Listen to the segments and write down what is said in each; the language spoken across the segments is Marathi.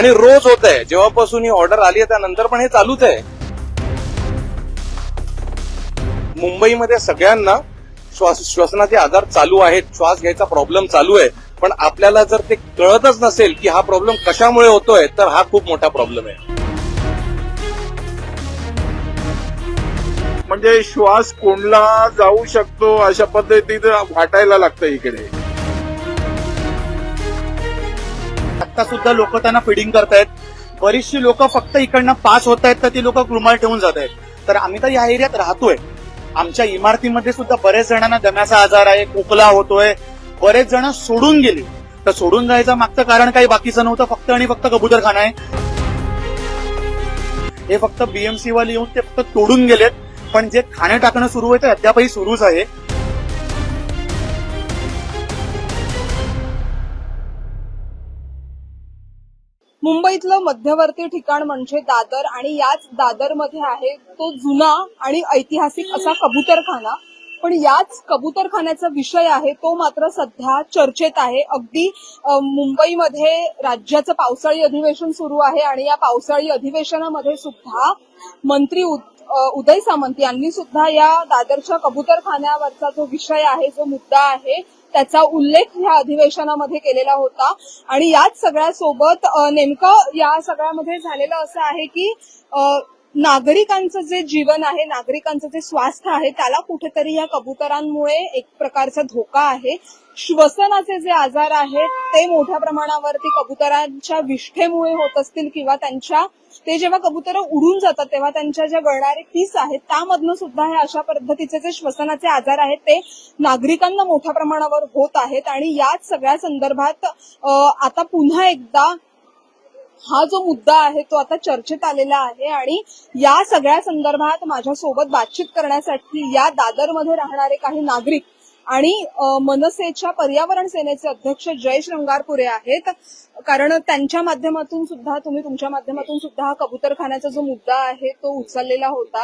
आणि रोज होत आहे. जेव्हापासून ही ऑर्डर आली आहे त्यानंतर पण हे चालूच आहे. मुंबईमध्ये सगळ्यांना श्वास श्वसनाचे आजार चालू आहेत. श्वास घ्यायचा प्रॉब्लेम चालू आहे. पण आपल्याला जर ते कळतच नसेल की हा प्रॉब्लेम कशामुळे होतोय तर हा खूप मोठा प्रॉब्लेम आहे. म्हणजे श्वास कोंडला जाऊ शकतो अशा पद्धतीचं वाटायला लागतं इकडे. आता सुद्धा लोक त्यांना फिडिंग करतायत. बरीचशी लोक फक्त इकडनं पास होत आहेत तर ती लोक रुमाल ठेवून जात आहेत तर आम्ही तर या एरियात राहतोय. आमच्या इमारतीमध्ये सुद्धा बरेच जणांना दम्याचा आजार आहे खोकला होतोय. बरेच जण सोडून गेली. तर सोडून जायचं मागचं कारण काही बाकीचं नव्हतं फक्त आणि फक्त कबुतरखाना आहे. हे फक्त बीएमसी वाले येऊन ते फक्त तोडून गेलेत. पण जे खाणे टाकणं सुरू आहे ते अद्यापही सुरूच आहे. मुंबईतलं मध्यवर्ती ठिकाण म्हणजे दादर आणि याच दादरमध्ये आहे तो जुना आणि ऐतिहासिक असा कबुतरखाना. पण याच कबुतरखान्याचा विषय आहे तो मात्र सध्या चर्चेत आहे. अगदी मुंबईमध्ये राज्याचं पावसाळी अधिवेशन सुरू आहे आणि या पावसाळी अधिवेशनामध्ये सुद्धा मंत्री उदय सामंत यांनी सुद्धा या दादरच्या कबुतरखान्यावरचा जो विषय आहे जो मुद्दा आहे त्याचा उल्लेख या अधिवेशनामध्ये केलेला होता. आणि याच सगळ्यासोबत नेमकं या सगळ्यामध्ये झालेलं असं आहे की नागरिकांचं जे जीवन आहे नागरिकांचं जे स्वास्थ्य आहे त्याला कुठेतरी या कबुतरांमुळे एक प्रकारचा धोका आहे. श्वसनाचे जे आजार आहेत ते मोठ्या प्रमाणावरती कबुतरांच्या विष्ठेमुळे होत असतील किंवा त्यांच्या ते जेव्हा कबुतर उडून जातात तेव्हा त्यांच्या ज्या गळणारे पीस आहेत त्यामधनं सुद्धा हे अशा पद्धतीचे जे श्वसनाचे आजार आहेत ते नागरिकांना मोठ्या प्रमाणावर होत आहेत. आणि याच सगळ्या संदर्भात आता पुन्हा एकदा हा जो मुद्दा आहे तो आता चर्चेत आलेला आहे आणि या सगळ्या संदर्भात माझ्यासोबत बातचीत करण्यासाठी या दादरमध्ये राहणारे काही नागरिक आणि मनसेच्या पर्यावरण सेनेचे अध्यक्ष जय श्रंगारपुरे आहेत. कारण त्यांच्या माध्यमातून सुद्धा तुम्ही तुमच्या माध्यमातून सुद्धा हा कबुतरखान्याचा जो मुद्दा आहे तो उचललेला होता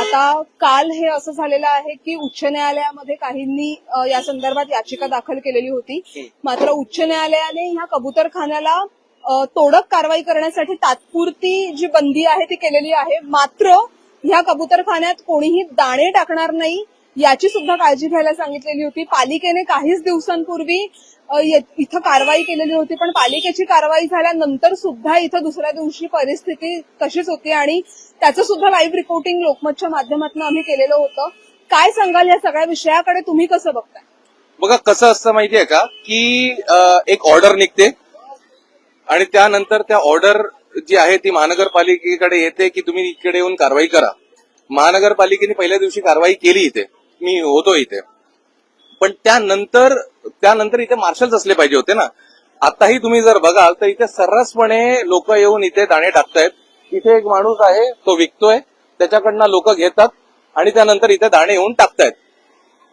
आता काल हे असं झालेलं आहे की उच्च न्यायालयामध्ये काहींनी या संदर्भात याचिका दाखल केलेली होती. मात्र उच्च न्यायालयाने ह्या कबुतरखान्याला तोडक कारवाई करण्यासाठी तात्पुरती जी बंदी आहे ती केलेली आहे. मात्र ह्या कबुतरखान्यात कोणीही दाणे टाकणार नाही याची सुद्धा काळजी घ्यायला सांगितलेली होती. पालिकेने काहीच दिवसांपूर्वी इथं कारवाई केलेली होती पण पालिकेची कारवाई झाल्यानंतर सुद्धा इथं दुसऱ्या दिवशी परिस्थिती तशीच होती आणि त्याचं सुद्धा लाईव्ह रिपोर्टिंग लोकमतच्या माध्यमातून आम्ही केलेलं होतं. काय सांगाल या सगळ्या विषयाकडे तुम्ही कसं बघताय? बघा कसं असतं माहितीये का की एक ऑर्डर निघते. आणि त्यानंतर त्या ऑर्डर जी आहे ती महानगरपालिकेकडे येते की तुम्ही इकडे येऊन कारवाई करा. महानगरपालिकेने पहिल्या दिवशी कारवाई केली इथे. मी होतो इथे. पण त्यानंतर त्यानंतर इथे मार्शल्स असले पाहिजे होते ना. आताही तुम्ही जर बघाल तर इथे सर्रासपणे लोक येऊन इथे दाणे टाकतायत. इथे एक माणूस आहे तो विकतोय. त्याच्याकडनं लोक घेतात आणि त्यानंतर इथे दाणे येऊन टाकतायत.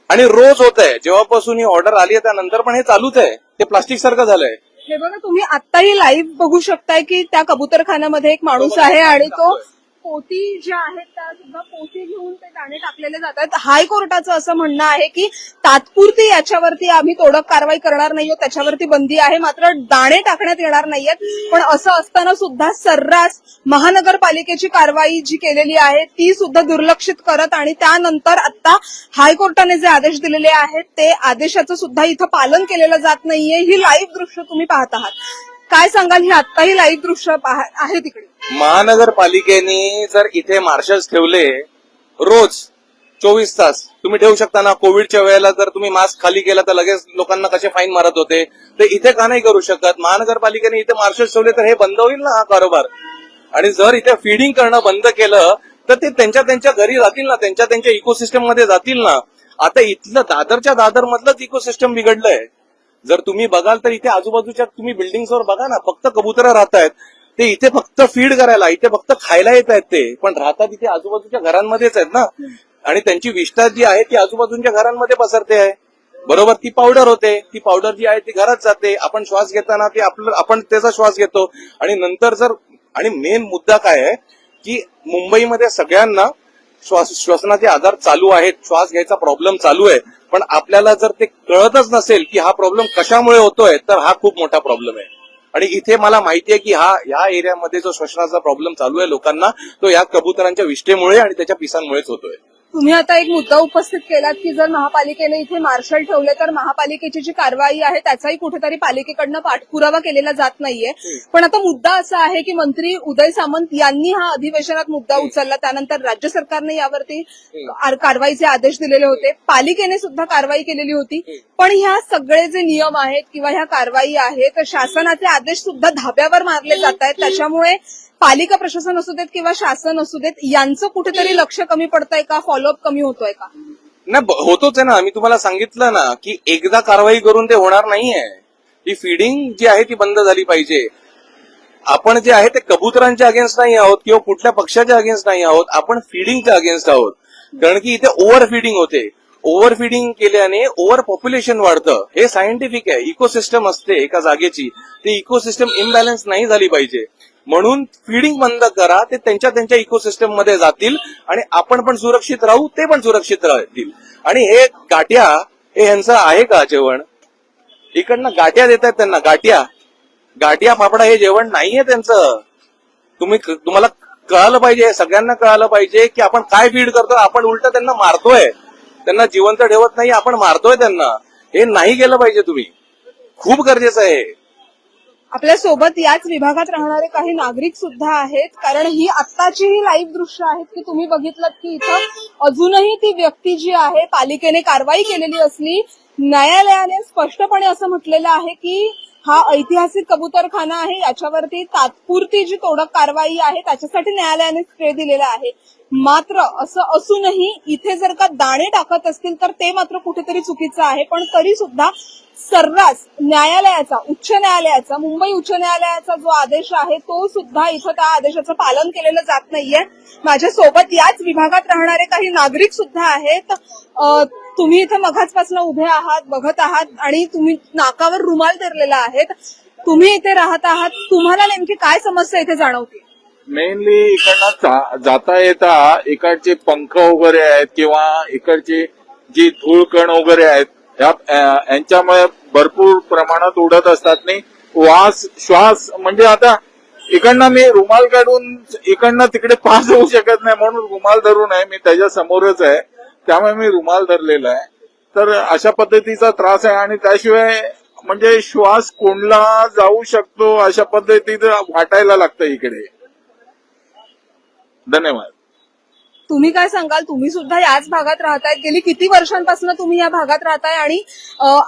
आणि रोज होत आहे जेव्हापासून ही ऑर्डर आली आहे त्यानंतर पण हे चालूच आहे. ते प्लास्टिक सारखं झालंय. हे बघा तुम्ही आत्ताही लाईव्ह बघू शकताय की त्या कबुतरखान्यामध्ये एक माणूस आहे आणि तो पोती ज्या आहेत त्या सुद्धा पोती घेऊन ते दाणे टाकलेले जातात. हायकोर्टाचं असं म्हणणं आहे की तात्पुरती याच्यावरती आम्ही तोडक कारवाई करणार नाहीये त्याच्यावरती बंदी आहे. मात्र दाणे टाकण्यात येणार नाहीयेत. पण असं असताना सुद्धा सर्रास महानगरपालिकेची कारवाई जी केलेली आहे ती सुद्धा दुर्लक्षित करत आणि त्यानंतर आता हायकोर्टाने जे आदेश दिलेले आहेत ते आदेशाचं सुद्धा इथं पालन केलेलं जात नाहीये. ही लाईव्ह दृश्य तुम्ही पाहत आहात. काय सांगाल? हे आत्ताही लाईव्ह दृश्य आहे तिकडे. महानगरपालिकेने जर इथे मार्शल्स ठेवले रोज चोवीस तास तुम्ही ठेवू शकता ना? कोविडच्या वेळेला जर तुम्ही मास्क खाली केला तर लगेच लोकांना कसे फाईन मारत होते? तर इथे का नाही करू शकत? महानगरपालिकेने इथे मार्शल्स ठेवले तर हे बंद होईल ना हा कारोबार? आणि जर इथे फीडिंग करणं बंद केलं तर ते त्यांच्या त्यांच्या घरी जातील ना? त्यांच्या त्यांच्या इकोसिस्टममध्ये जातील ना? आता इथलं दादरच्या दादर मधलंच इकोसिस्टम बिघडलंय. जर तुम्ही बघाल तर इथे आजूबाजूच्या तुम्ही बिल्डिंग्सवर बघा ना फक्त कबुतर राहत आहेत. ते इथे फक्त फीड करायला इथे फक्त खायला येत आहेत ते. पण राहतात इथे आजूबाजूच्या घरांमध्येच आहेत ना. आणि त्यांची विष्ठा जी आहे ती आजूबाजूच्या घरांमध्ये पसरते आहे. बरोबर ती पावडर होते. ती पावडर जी आहे ती घरात जाते. आपण श्वास घेताना ती आपलं आपण त्याचा श्वास घेतो. आणि नंतर जर आणि मेन मुद्दा काय आहे की मुंबईमध्ये सगळ्यांना श्वास श्वसनाचे आजार चालू आहेत श्वास घ्यायचा प्रॉब्लेम चालू आहे. पण आपल्याला जर ते कळतच नसेल की हा प्रॉब्लेम कशामुळे होतोय तर हा खूप मोठा प्रॉब्लेम आहे. आणि इथे मला माहिती आहे की हा या एरियामध्ये जो श्वसनाचा प्रॉब्लेम चालू आहे लोकांना तो या कबुतरांच्या विष्ठेमुळे आणि त्याच्या पिसांमुळेच होतोय. तुम्ही आता एक मुद्दा उपस्थित केलात की जर महापालिकेने इथे मार्शल ठेवले तर महापालिकेची जी कारवाई आहे त्याचाही कुठेतरी पालिकेकडनं पाठपुरावा केलेला जात नाहीये. पण आता मुद्दा असा आहे की मंत्री उदय सामंत यांनी हा अधिवेशनात मुद्दा उचलला. त्यानंतर राज्य सरकारने यावरती कार- कारवाईचे आदेश दिलेले होते पालिकेने सुद्धा कारवाई केलेली होती. पण ह्या सगळे जे नियम आहेत किंवा ह्या कारवाई आहेत शासनाचे आदेश सुद्धा धाब्यावर मारले जात आहेत. त्याच्यामुळे पालिका प्रशासन असू देत किंवा शासन असू देत यांचं कुठेतरी लक्ष कमी पडतंय का? फॉलोअप कमी होतोय का? नाही होतोच आहे ना. मी तुम्हाला सांगितलं ना की एकदा कारवाई करून ते होणार नाहीये. ही फिडिंग जी आहे ती बंद झाली पाहिजे. आपण जे आहे ते कबुतरांच्या अगेन्स्ट नाही आहोत किंवा कुठल्या पक्षाच्या अगेन्स्ट नाही आहोत. आपण फिडिंगच्या अगेन्स्ट आहोत. कारण की इथे ओव्हर फिडिंग होते. ओव्हर फिडिंग केल्याने ओव्हर पॉप्युलेशन वाढतं. हे सायंटिफिक आहे. इकोसिस्टम असते एका जागेची. ती इकोसिस्टम इम्बॅलन्स नाही झाली पाहिजे. म्हणून फिडिंग बंद करा ते त्यांच्या त्यांच्या इकोसिस्टममध्ये जातील आणि आपण पण सुरक्षित राहू ते पण सुरक्षित राहतील. आणि हे गाट्या हे यांचं आहे का जेवण? इकडनं गाट्या देतात त्यांना गाट्या गाट्या फाफडा हे जेवण नाहीये त्यांचं. तुम्ही तुम्हाला कळालं पाहिजे सगळ्यांना कळालं पाहिजे की आपण काय फीड करतो आपण उलट त्यांना मारतोय. त्यांना जिवंत ठेवत नाही आपण मारतोय त्यांना. हे नाही केलं पाहिजे तुम्ही. खूप गरजेचं आहे. आपल्यासोबत याच विभागात राहणारे काही नागरिक सुद्धा आहेत. कारण ही आत्ताची ही लाईव्ह दृश्य आहेत की तुम्ही बघितलं की इथं अजूनही ती व्यक्ती जी आहे पालिकेने कारवाई केलेली असली न्यायालयाने स्पष्टपणे असं म्हटलेलं आहे की हा ऐतिहासिक कबुतरखाना आहे. याच्यावरती तात्पुरती जी तोडक कारवाई आहे त्याच्यासाठी न्यायालयाने स्टे दिलेला आहे. मात्र असं असूनही इथे जर का दाणे टाकत असतील तर ते मात्र कुठेतरी चुकीचं आहे. पण तरी सुद्धा सर्रास न्यायालयाचा उच्च न्यायालयाचा मुंबई उच्च न्यायालयाचा जो आदेश आहे तो सुद्धा इथं त्या आदेशाचं पालन केलेलं जात नाहीये. माझ्या सोबत याच विभागात राहणारे काही नागरिक सुद्धा आहेत. तुम्ही इथं मघाचपासून उभे आहात बघत आहात आणि तुम्ही नाकावर रुमाल धरलेला आहे तुम्ही इथे राहत आहात. तुम्हाला नेमकी काय समस्या इथे जाणवते? मेनली इकडनं जाता येता इकडचे पंख वगैरे आहेत किंवा इकडचे जी धूळकण वगैरे आहेत यांच्यामुळे भरपूर प्रमाणात उडत असतात. नाही वास श्वास म्हणजे आता इकडनं मी रुमाल काढून इकडनं तिकडे पास होऊ शकत नाही म्हणून रुमाल धरून आहे मी त्याच्या समोरच आहे. त्यामुळे मी रुमाल धरलेला आहे. तर अशा पद्धतीचा त्रास आहे आणि त्याशिवाय म्हणजे श्वास कोंडला जाऊ शकतो अशा पद्धतीचं वाटायला लागतं इकडे. धन्यवाद. तुम्ही काय सांगाल? तुम्ही सुद्धा याच भागात राहताय गेली किती वर्षांपासून तुम्ही या भागात राहताय आणि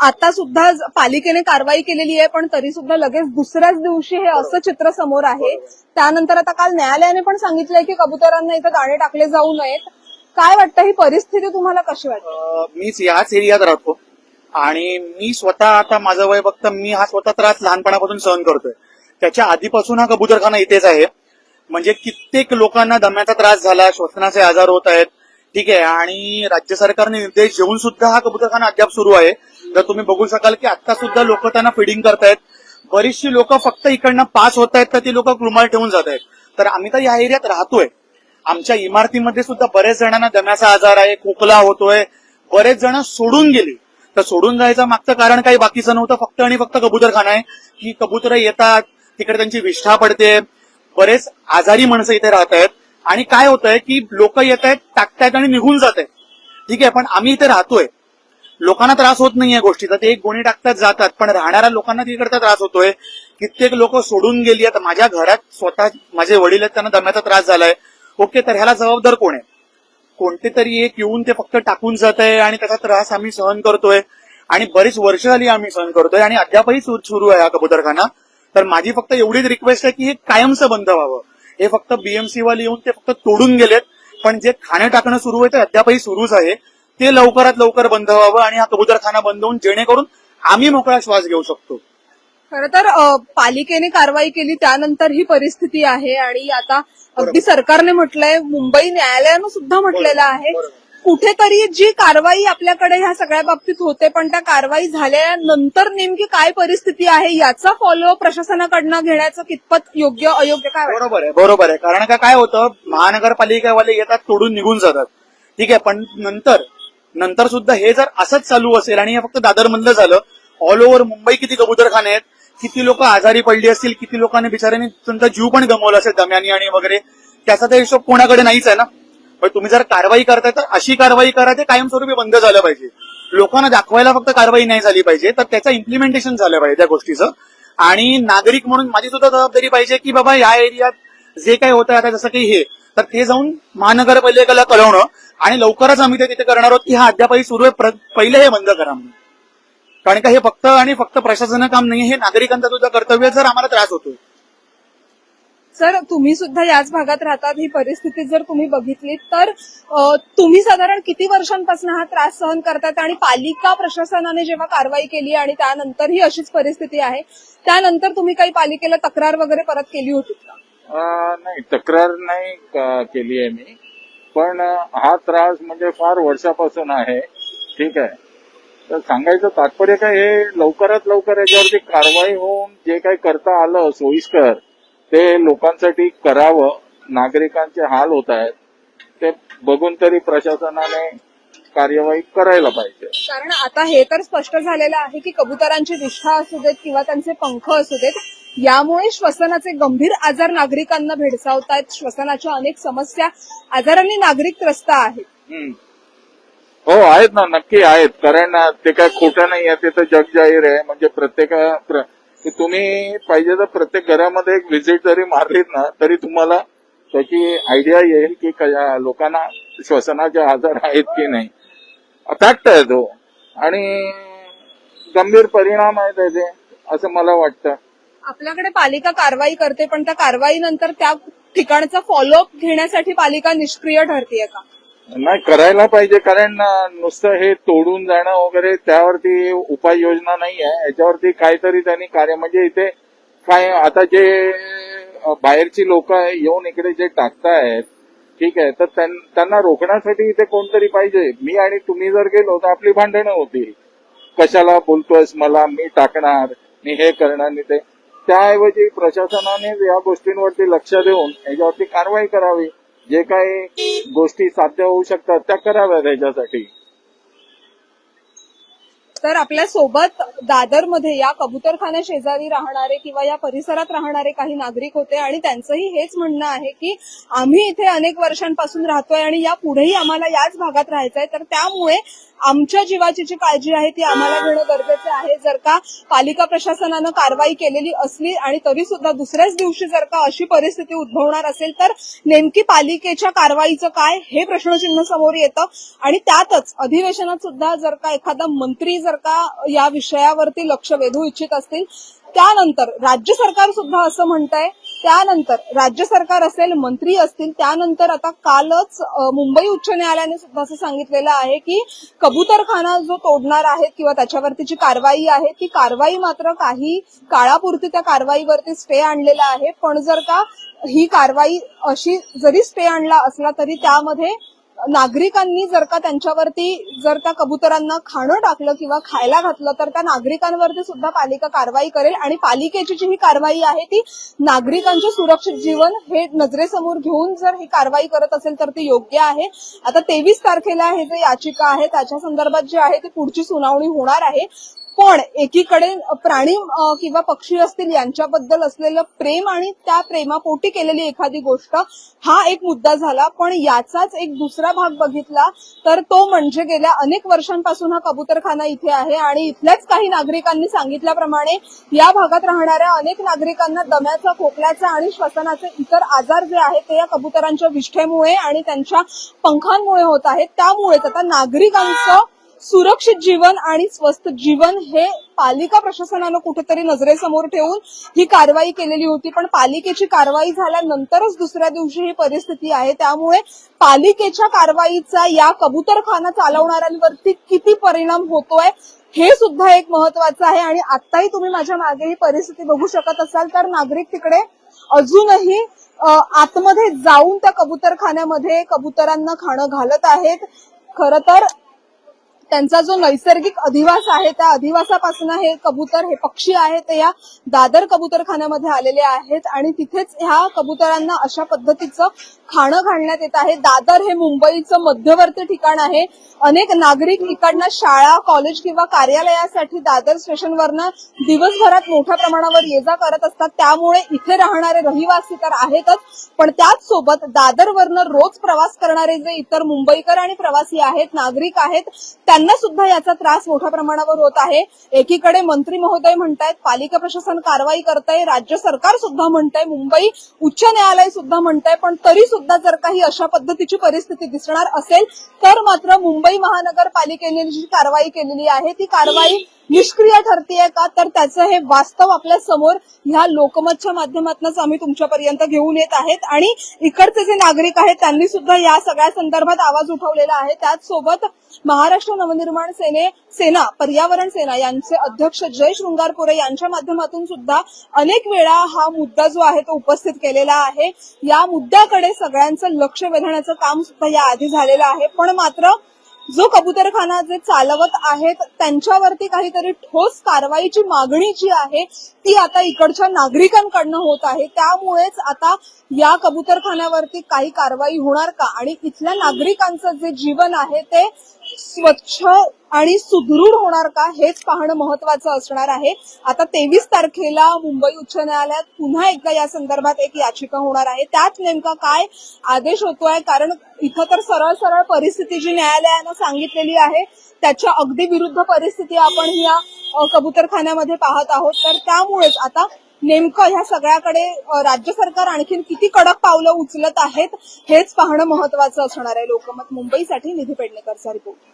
आता सुद्धा पालिकेने कारवाई केलेली आहे पण तरी सुद्धा लगेच दुसऱ्याच दिवशी हे असं चित्र समोर आहे. त्यानंतर आता काल न्यायालयाने पण सांगितलंय की कबुतरांना इथं दाणे टाकले जाऊ नयेत. काय वाटतं ही परिस्थिती तुम्हाला कशी वाटते? मीच याच एरियात राहतो. आणि मी स्वतः आता माझं वय बघता मी हा स्वतः त्रास लहानपणापासून सहन करतोय. त्याच्या आधीपासून हा कबुतरखाना इथेच आहे. म्हणजे कित्येक लोकांना दम्याचा त्रास झाला श्वसनाचे आजार होत आहेत. ठीक आहे आणि राज्य सरकारने निर्देश घेऊन सुद्धा हा कबुतरखाना अद्याप सुरू आहे. तर तुम्ही बघू शकाल की आता सुद्धा लोक त्यांना फिडिंग करतायत. बरीचशी लोक फक्त इकडनं पास होत आहेत तर ती लोक रुमाल ठेवून जात आहेत तर आम्ही तर या एरियात राहतोय. आमच्या इमारतीमध्ये सुद्धा बरेच जणांना दम्याचा आजार आहे खोकला होतोय. बरेच जण सोडून गेली. तर सोडून जायचं मागचं कारण काही बाकीचं नव्हतं. फक्त आणि फक्त कबुतरखाना आहे. की कबुतर येतात तिकडे त्यांची विष्ठा पडते. बरेच आजारी माणसं इथे राहत आहेत. आणि काय होत आहे की लोक येत आहेत टाकतायत आणि निघून जात आहेत. ठीक आहे पण आम्ही इथे राहतोय. लोकांना त्रास होत नाहीये गोष्टीचा. ते एक गोणी टाकतात जातात. पण राहणाऱ्या लोकांना तिकडचा त्रास होतोय. कित्येक लोक सोडून गेली आहेत. माझ्या घरात स्वतः माझे वडील आहेत त्यांना दम्याचा त्रास झालाय. ओके तर ह्याला जबाबदार कोण आहे? कोणते तरी एक येऊन ते फक्त टाकून जात आहे आणि त्याचा त्रास आम्ही सहन करतोय. आणि बरीच वर्ष झाली आम्ही सहन करतोय आणि अद्यापही सुरू आहे हा कबुतरखाना. तर माझी फक्त एवढीच रिक्वेस्ट आहे की हे कायमचं बंद व्हावं. हे फक्त बीएमसी वाले येऊन ते फक्त तोडून गेलेत. पण जे खाणं टाकणं सुरू आहे ते अद्यापही सुरूच आहे. ते लवकरात लवकर बंद व्हावं आणि हा कबुतरखाना बंद होऊन जेणेकरून आम्ही मोकळा श्वास घेऊ शकतो. खरं तर पालिकेने कारवाई केली त्यानंतर ही परिस्थिती आहे आणि आता अगदी सरकारने म्हटलंय मुंबई न्यायालयानं सुद्धा म्हटलेलं आहे. कुठेतरी जी कारवाई आपल्याकडे ह्या सगळ्या बाबतीत होते पण त्या कारवाई झाल्यानंतर नेमकी काय परिस्थिती आहे याचा फॉलो प्रशासनाकडनं घेण्याचं कितपत योग्य अयोग्य काय? बरोबर आहे बरोबर आहे. कारण का काय होतं महानगरपालिकावाले येतात तोडून निघून जातात. ठीक आहे पण नंतर नंतर सुद्धा हे जर असंच चालू असेल आणि हे फक्त दादर मधलं झालं ऑल ओव्हर मुंबई किती कबुतरखाने आहेत किती लोक आजारी पडली असतील किती लोकांनी बिचाऱ्यांनी तुमचा जीव पण गमावला असेल दम्यानी आणि वगैरे. त्याचा तर हिशोब कोणाकडे नाहीच आहे ना. पण तुम्ही जर कारवाई करताय तर अशी कारवाई करा ते कायमस्वरूपी बंद झालं पाहिजे. लोकांना दाखवायला फक्त कारवाई नाही झाली पाहिजे तर त्याचं इम्प्लिमेंटेशन झालं पाहिजे त्या गोष्टीचं. आणि नागरिक म्हणून माझी सुद्धा जबाबदारी पाहिजे की बाबा या एरियात जे काही होतं आता जसं काही हे तर ते जाऊन महानगरपालिकेला कळवणं. आणि लवकरच आम्ही ते तिथे करणार आहोत की हा अद्यापही सुरू आहे पहिले हे बंद करा म्हणून. कारण का हे फक्त आणि फक्त प्रशासनाचं काम नाही हे नागरिकांचा सुद्धा कर्तव्य आहे, जर आम्हाला त्रास होतोय. सर तुम्ही सुद्धा याच भागात राहतात ही परिस्थिती जर तुम्ही बघितली तर तुम्ही साधारण किती वर्षांपासून हा त्रास सहन करतात आणि पालिका प्रशासनाने जेव्हा कारवाई केली आणि त्यानंतर ही अशीच परिस्थिती आहे त्यानंतर तुम्ही काही पालिकेला तक्रार वगैरे परत केली होती नाही तक्रार नाही क- केली आहे मी. पण हा त्रास म्हणजे फार वर्षापासून आहे. ठीक आहे. तर सांगायचं तात्पर्य काय हे लवकरात लवकर याच्यावरती कारवाई होऊन जे काही करता आलं सोयीस्कर ते लोकांसाठी करावं नागरिकांचे हाल होत आहेत ते बघून तरी प्रशासनाने कार्यवाही करायला पाहिजे. कारण आता हे तर स्पष्ट झालेलं आहे की कबुतरांची निष्ठा असू देत किंवा त्यांचे पंख असू देत यामुळे श्वसनाचे गंभीर आजार नागरिकांना भेडसावत आहेत श्वसनाच्या अनेक समस्या आजारांनी नागरिक त्रस्त आहेत. हो आहेत ना नक्की आहेत. कारण ते काय खोटं नाही आहे ते तर जग जाहीर आहे. म्हणजे प्रत्येक प्र- तुम्ही पाहिजे तर प्रत्येक घरामध्ये एक व्हिजिट जरी मारलीत ना तरी तुम्हाला त्याची आयडिया येईल की लोकांना श्वसनाचे आजार आहेत की नाही. फॅक्ट आहे तो. आणि गंभीर परिणाम आहे त्याचे असं मला वाटतं. आपल्याकडे पालिका कारवाई करते पण त्या कारवाईनंतर त्या ठिकाणचा फॉलोअप घेण्यासाठी पालिका निष्क्रिय ठरतीये का? नाही करायला पाहिजे कारण नुसतं हे तोडून जाणं वगैरे त्यावरती उपाययोजना नाही आहे. याच्यावरती काहीतरी त्यांनी कार्य म्हणजे इथे काय आता जे बाहेरची लोक येऊन इकडे जे टाकतायत ठीक आहे तर त्यांना रोखण्यासाठी इथे कोणतरी पाहिजे. मी आणि तुम्ही जर गेलो तर आपली भांडणं होती. कशाला बोलतोयस मला मी टाकणार मी हे करणार मी ते. त्याऐवजी प्रशासनाने या गोष्टींवरती लक्ष देऊन याच्यावरती कारवाई करावी. जे काही गोष्टी साध्य होऊ शकतात त्या कराव्या त्याच्यासाठी तर आपल्यासोबत दादरमध्ये या कबुतरखाना शेजारी राहणारे किंवा या परिसरात राहणारे काही नागरिक होते आणि त्यांचंही हेच म्हणणं आहे की आम्ही इथे अनेक वर्षांपासून राहतोय आणि या पुढेही आम्हाला याच भागात राहायचंय. तर त्यामुळे आमच्या जीवाची जी काळजी आहे ती आम्हाला घेणं गरजेचं आहे. जर का पालिका प्रशासनानं कारवाई केलेली असली आणि तरी सुद्धा दुसऱ्याच दिवशी जर का अशी परिस्थिती उद्भवणार असेल तर नेमकी पालिकेच्या कारवाईचं काय हे प्रश्नचिन्ह समोर येतं. आणि त्यातच अधिवेशनात सुद्धा जर का एखादा मंत्री जर का या विषयावरती लक्ष वेधू इच्छित असतील. त्यानंतर राज्य सरकार सुद्धा असं म्हणतंय. त्यानंतर राज्य सरकार असेल मंत्री असतील त्यानंतर आता कालच मुंबई उच्च न्यायालयाने सुद्धा असं सांगितलेलं आहे की कबूतरखाना जो तोडणार आहे किंवा त्याच्यावरती जी कारवाई आहे ती कारवाई मात्र काही काळापुरती त्या कारवाईवरती स्टे आणलेला आहे. पण जर का ही कारवाई अशी जरी स्टे आणला असला तरी त्यामध्ये नागरिकांनी जर का त्यांच्यावरती जर त्या कबुतरांना खाणं टाकलं किंवा खायला घातलं तर त्या नागरिकांवरती सुद्धा पालिका कारवाई करेल आणि पालिकेची जी ही कारवाई आहे ती नागरिकांचे सुरक्षित जीवन हे नजरेसमोर घेऊन जर ही कारवाई करत असेल तर ती योग्य आहे. आता तेवीस तारखेला हे जे याचिका आहे त्याच्या संदर्भात जी आहे ती पुढची सुनावणी होणार आहे. पण एकीकडे प्राणी किंवा पक्षी असतील यांच्याबद्दल असलेलं प्रेम आणि त्या प्रेमापोटी केलेली एखादी गोष्ट हा एक मुद्दा झाला. पण याचाच एक दुसरा भाग बघितला तर तो म्हणजे गेल्या अनेक वर्षांपासून हा कबुतरखाना इथे आहे आणि इथल्याच काही नागरिकांनी सांगितल्याप्रमाणे या भागात राहणाऱ्या अनेक नागरिकांना दम्याचा खोकल्याचा आणि श्वसनाचे इतर आजार जे आहेत ते या कबुतरांच्या विष्ठेमुळे आणि त्यांच्या पंखांमुळे होत आहेत. त्यामुळेच आता नागरिकांचं सुरक्षित जीवन आणि स्वस्थ जीवन हे पालिका प्रशासनानं कुठेतरी नजरेसमोर ठेवून ही कारवाई केलेली होती. पण पालिकेची कारवाई झाल्यानंतरच दुसऱ्या दिवशी ही परिस्थिती आहे. त्यामुळे पालिकेच्या कारवाईचा या कबुतरखाना चालवणाऱ्यांवरती किती परिणाम होतोय हे सुद्धा एक महत्वाचं आहे. आणि आताही तुम्ही माझ्या मागे ही परिस्थिती बघू शकत असाल तर नागरिक तिकडे अजूनही आतमध्ये जाऊन त्या कबुतरखान्यामध्ये कबुतरांना खाणं घालत आहेत. खरं तर त्यांचा जो नैसर्गिक अधिवास आहे त्या अधिवासापासून हे कबूतर हे पक्षी आहेत ते या दादर कबूतरखान्यामध्ये आलेले आहेत आणि तिथेच ह्या कबुतरांना अशा पद्धतीचं खाणं घालण्यात येत आहे. दादर हे मुंबईचं मध्यवर्ती ठिकाण आहे. अनेक नागरिक इकडनं शाळा कॉलेज किंवा कार्यालयासाठी दादर स्टेशनवरनं दिवसभरात मोठ्या प्रमाणावर ये जा करत असतात. त्यामुळे इथे राहणारे रहिवासी तर आहेतच पण त्याच सोबत दादरवरनं रोज प्रवास करणारे जे इतर मुंबईकर आणि प्रवासी आहेत नागरिक आहेत त्यांना सुद्धा याचा त्रास मोठ्या प्रमाणावर होत आहे. एकीकडे मंत्री महोदय म्हणतायत पालिका प्रशासन कारवाई करतंय राज्य सरकार सुद्धा म्हणतंय मुंबई उच्च न्यायालय सुद्धा म्हणतंय पण तरी सुद्धा जर काही अशा पद्धतीची परिस्थिती दिसणार असेल तर मात्र मुंबई महानगरपालिकेने जी कारवाई केलेली आहे ती कारवाई निष्क्रिय ठरतीये का? तर त्याचं हे वास्तव आपल्यासमोर ह्या लोकमतच्या माध्यमातूनच आम्ही तुमच्यापर्यंत घेऊन येत आहेत. आणि इकडचे जे नागरिक आहेत त्यांनी सुद्धा या सगळ्या संदर्भात आवाज उठवलेला आहे. त्याचसोबत महाराष्ट्र नवनिर्माण सेने सेना पर्यावरण सेना यांचे अध्यक्ष जय शृंगारपुरे यांच्या माध्यमातून सुद्धा अनेक वेळा हा मुद्दा जो आहे तो उपस्थित केलेला आहे. या मुद्द्याकडे सगळ्यांचं लक्ष वेधण्याचं काम सुद्धा या आधी झालेलं आहे. पण मात्र जो कबुतरखाना जे चालवत आहेत त्यांच्यावरती काहीतरी ठोस कारवाईची मागणी जी आहे ती आता इकडच्या नागरिकांकडनं होत आहे. त्यामुळेच आता या कबुतरखान्यावरती काही कारवाई होणार का? आणि इथल्या नागरिकांचं जे जीवन आहे ते स्वच्छ आणि सुदृढ होणार का हेच पाहणं महत्वाचं असणार आहे. आता तेवीस तारखेला मुंबई उच्च न्यायालयात पुन्हा एकदा या संदर्भात एक याचिका होणार आहे. त्यात नेमका काय आदेश होतोय? कारण इथं तर सरळ सरळ परिस्थिती जी न्यायालयानं सांगितलेली आहे त्याच्या अगदी विरुद्ध परिस्थिती आपण या कबुतरखान्यामध्ये पाहत आहोत. तर त्यामुळेच आता नेमकं ह्या सगळ्याकडे राज्य सरकार आणखीन किती कडक पावलं उचलत आहेत हेच पाहणं महत्वाचं असणार आहे. लोकमत मुंबईसाठी निधी पेडणेकरचा रिपोर्ट.